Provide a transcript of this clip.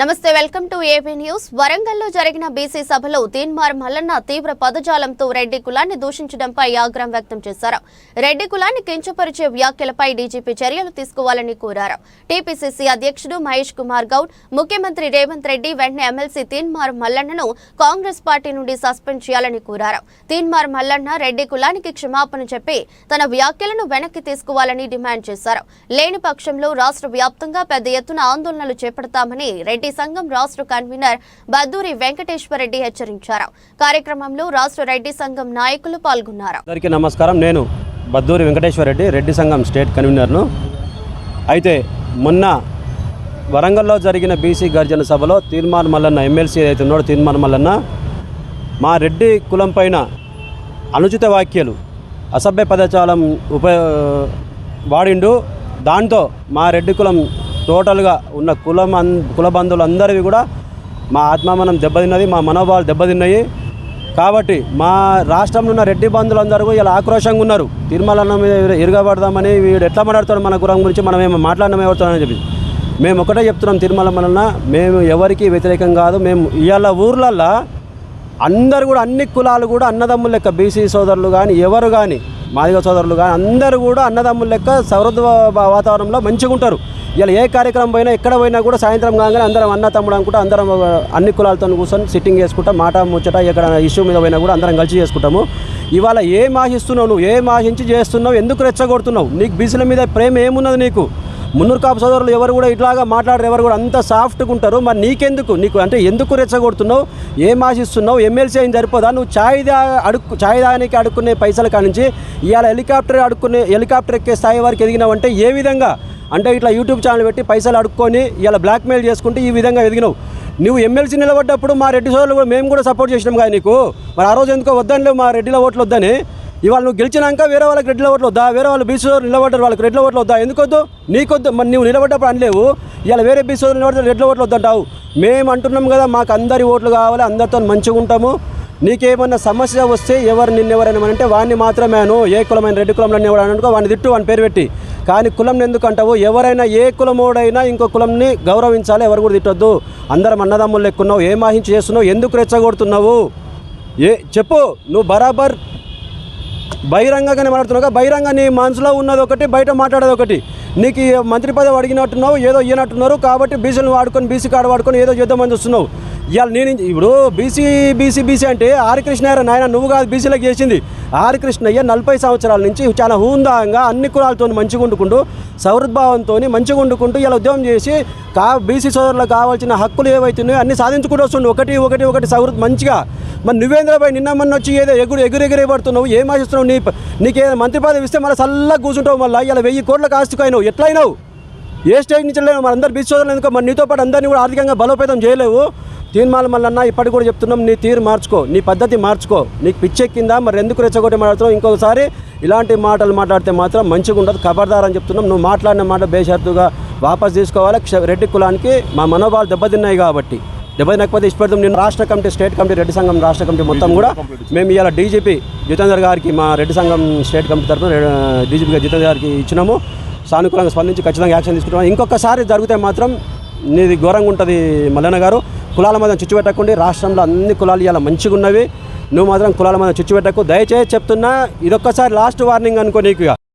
నమస్తే welcome to AB news. వరంగల్లో జరిగిన బీసీ సభలో తీన్మార్ మల్లన్న తీవ్ర పదజాలంతో రెడ్డి కులాన్ని దూషించడంపై ఆగ్రహం వ్యక్తం చేశారు. రెడ్డి కులాన్ని కించపరిచే వ్యాఖ్యలపై డీజీపీ చర్యలు తీసుకోవాలని కోరారు. టీపీసీసీ అధ్యక్షుడు మహేష్ కుమార్ గౌడ్ ముఖ్యమంత్రి రేవంత్ రెడ్డి వెంటనే ఎమ్మెల్సీ తీన్మార్ మల్లన్నను కాంగ్రెస్ పార్టీ నుండి సస్పెండ్ చేయాలని కోరారు. తీన్మార్ మల్లన్న రెడ్డి కులానికి క్షమాపణ చెప్పి తన వ్యాఖ్యలను వెనక్కి తీసుకోవాలని డిమాండ్ చేశారు. లేని పక్షంలో రాష్ట్ర వ్యాప్తంగా పెద్ద ఎత్తున ఆందోళనలు చేపడతామని రెడ్డి రెడ్డి సంఘం రాష్ట్ర కన్వీనర్ బద్దూరి వెంకటేశ్వరరెడ్డి హెచ్చరించారు. కార్యక్రమంలో రాష్ట్ర రెడ్డి సంఘం నాయకులు పాల్గొన్నారు. అందరికీ నమస్కారం. నేను బద్దూరి వెంకటేశ్వర రెడ్డి రెడ్డి సంఘం స్టేట్ కన్వీనర్ను. అయితే మొన్న వరంగల్లో జరిగిన బీసీ గర్జన సభలో తీర్మాన్ మల్లన్న ఎమ్మెల్సీ ఏదైతే ఉన్నాడో తీర్మాన్ మల్లన్న మా రెడ్డి కులం పైన అనుచిత వ్యాఖ్యలు అసభ్య పదజాలం ఉప వాడిండు. దాంతో మా రెడ్డి కులం టోటల్గా ఉన్న కులం అన్ కుల బంధువులందరివి కూడా మా ఆత్మామనం దెబ్బతిన్నది మా మనోభావాలు దెబ్బతిన్నాయి. కాబట్టి మా రాష్ట్రంలో ఉన్న రెడ్డి బంధువులందరూ ఇలా ఆక్రోషంగా ఉన్నారు. తిరుమల మీద ఇరగబడదామని వీడు ఎట్లా మాట్లాడతాడు మన గురం గురించి మనం ఏమో మాట్లాడడం ఎవరుతామని చెప్పి. మేము ఒకటే చెప్తున్నాం తిరుమల వలన మేము ఎవరికి వ్యతిరేకం కాదు మేము ఇవాళ ఊర్లల్లో అందరు కూడా అన్ని కులాలు కూడా అన్నదమ్ముల లెక్క బీసీ సోదరులు కానీ ఎవరు కానీ మాదిగ సోదరులు కానీ అందరూ కూడా అన్నదమ్ముల లెక్క సౌహృద వాతావరణంలో మంచిగా ఉంటారు ఇలా ఏ కార్యక్రమం పోయినా ఎక్కడ పోయినా కూడా సాయంత్రం కాగానే అందరం అన్న తమ్ముడు అనుకుంటా అందరం అన్ని కులాలతో కూర్చొని సిట్టింగ్ చేసుకుంటా మాట ముచ్చట ఎక్కడ ఇష్యూ మీద పోయినా కూడా అందరం కలిసి చేసుకుంటాము. ఇవాళ ఏం ఆశిస్తున్నావు నువ్వు? ఏం ఆశించి చేస్తున్నావు? ఎందుకు రెచ్చగొడుతున్నావు? నీకు బీసీల మీద ప్రేమ ఏమున్నది నీకు? మున్నూరు కాపు సోదరులు ఎవరు కూడా ఇట్లాగా మాట్లాడరు ఎవరు కూడా అంత సాఫ్ట్గా ఉంటారు. మరి నీకెందుకు? నీకు అంటే ఎందుకు రెచ్చగొడుతున్నావు? ఏం ఆశిస్తున్నావు? ఎమ్మెల్సీ అయిన సరిపోదా? నువ్వు ఛాయ్ దా అడుక్కు ఛాయ్ దానికి అడుక్కునే పైసల కానించి ఇవాళ హెలికాప్టర్ అడుక్కునే హెలికాప్టర్ ఎక్కే స్థాయి వరకు ఎదిగినావంటే ఏ విధంగా? అంటే ఇట్లా యూట్యూబ్ ఛానల్ పెట్టి పైసలు అడుక్కొని ఇలా బ్లాక్మెయిల్ చేసుకుంటే ఈ విధంగా ఎదిగినావు. నువ్వు ఎమ్మెల్సీ నిలబడ్డప్పుడు మా రెడ్డి సోదరులు కూడా మేము కూడా సపోర్ట్ చేసినాం కానీ నీకు. మరి ఆ రోజు ఎందుకో వద్దని మా రెడ్డిలో ఓట్లు వద్దని. ఇవాళ నువ్వు గెలిచినాక వేరే వాళ్ళకి రెడ్ల ఓట్లు వద్దా? వేరే వాళ్ళు బీసీ సోదరులు నిలబడ్డారు వాళ్ళకి రెడ్ల ఓట్లు వద్దా? ఎందుకొద్దు? నీకొద్దు. మరి నువ్వు నిలబడ్డప్పుడు అనలేవు. ఇవాళ వేరే బీసీ సోదరులు నిలబడితే రెడ్ల ఓట్లు వద్దంటావు. మేము అంటున్నాం కదా మాకు అందరి ఓట్లు కావాలి అందరితో మంచిగా ఉంటాము. నీకేమన్నా సమస్య వస్తే ఎవరు నిన్నెవరైనా అంటే వాడిని మాత్రమే అను. ఏ కులమైన రెడ్డి కులంలో ఎవరు అనుకో వాడిని తిట్టు వాని పేరు పెట్టి. కానీ కులం ఎందుకు అంటావు? ఎవరైనా ఏ కులమోడైనా ఇంకో కులంని గౌరవించాలి ఎవరు కూడా తిట్టొద్దు. అందరం అన్నదమ్ములు లెక్కున్నావు ఏమాహించి చేస్తున్నావు ఎందుకు రెచ్చగొడుతున్నావు? ఏ చెప్పు. నువ్వు బరాబర్ బహిరంగంగానే మాట్లాడుతున్నావు బహిరంగ నీ మనసులో ఉన్నది ఒకటి బయట మాట్లాడేది ఒకటి. నీకు మంత్రి పదవి అడిగినట్టున్నావు ఏదో ఇయ్యనట్టున్నారు కాబట్టి బీసీలను వాడుకొని బీసీ కార్డు వాడుకొని ఏదో చేద్దామని చూస్తున్నావు. ఇవాళ నేను ఇప్పుడు బీసీ బీసీ బీసీ అంటే ఆరికృష్ణ కృష్ణయ్య నాయన నువ్వు కాదు బీసీలకు చేసింది. ఆరికృష్ణయ్య నలభై సంవత్సరాల నుంచి చాలా హూందాంగా అన్ని కులాలతో మంచిగా వండుకుంటూ సౌహృద్భావంతో మంచిగా వండుకుంటూ ఇలా ఉద్యమం చేసి కా బీసీ సోదరులకు కావాల్సిన హక్కులు ఏవైతున్నాయో అన్ని సాధించుకుంటూ వస్తుండే. ఒకటి ఒకటి ఒకటి సౌహృద్ మంచిగా మరి నువ్వేంద్రబాయ్ నిన్న మొన్న వచ్చి ఏదో ఎగురు ఎగురెగిరే పడుతున్నావు ఏం ఆశిస్తున్నావు? నీ నీకే మంత్రి పదవి ఇస్తే మళ్ళీ చల్లగా కూర్చుంటావు మళ్ళీ. ఇలా వెయ్యి కోట్ల ఆస్తికైనావు ఎట్లయినావు? ఏ స్టేజ్ నుంచి లేవు మరి అందరు బీచ్ ఎందుకో? మరి నీతో పాటు అందరినీ కూడా ఆర్థికంగా బలోపేతం చేయలేవు. తీర్మానం మళ్ళీ ఇప్పటికి కూడా చెప్తున్నాం నీ తీరు మార్చుకో నీ పద్ధతి మార్చుకో. నీకు పిచ్చెక్కిందా? మరి ఎందుకు రెచ్చగొట్టి మాట్లాడుతున్నావు? ఇంకొకసారి ఇలాంటి మాటలు మాట్లాడితే మాత్రం మంచిగా ఉండదు. ఖబర్దార్ అని చెప్తున్నాం. నువ్వు మాట్లాడిన మాట బేషరతుగా వాపస్ తీసుకోవాలి. క్ష- రెడ్డి కులానికి మా మనోభావాలు దెబ్బతిన్నాయి కాబట్టి. దెబ్బతినకపోతే ఇష్టపడతాం. నేను రాష్ట్ర కమిటీ స్టేట్ కమిటీ రెడ్డి సంఘం రాష్ట్ర కమిటీ మొత్తం కూడా మేము ఇవాళ డీజీపీ జితేందర్ గారికి మా రెడ్డి సంఘం స్టేట్ కమిటీ తరఫున డీజీపీ జితేందర్ గారికి ఇచ్చినాము. సానుకూలంగా స్పందించి ఖచ్చితంగా యాక్షన్ తీసుకుంటాం ఇంకొకసారి జరిగితే మాత్రం నీది ఘోరంగా ఉంటుంది మల్లన్న గారు. కులాల మధ్య చిచ్చు పెట్టకుండా. రాష్ట్రంలో అన్ని కులాలు ఇలా మంచిగా ఉన్నవి నువ్వు మాత్రం కులాల మధ్య చిచ్చు పెట్టకు. దయచేసి చెప్తున్నా ఇదొక్కసారి లాస్ట్ వార్నింగ్ అనుకో నీకు ఇక.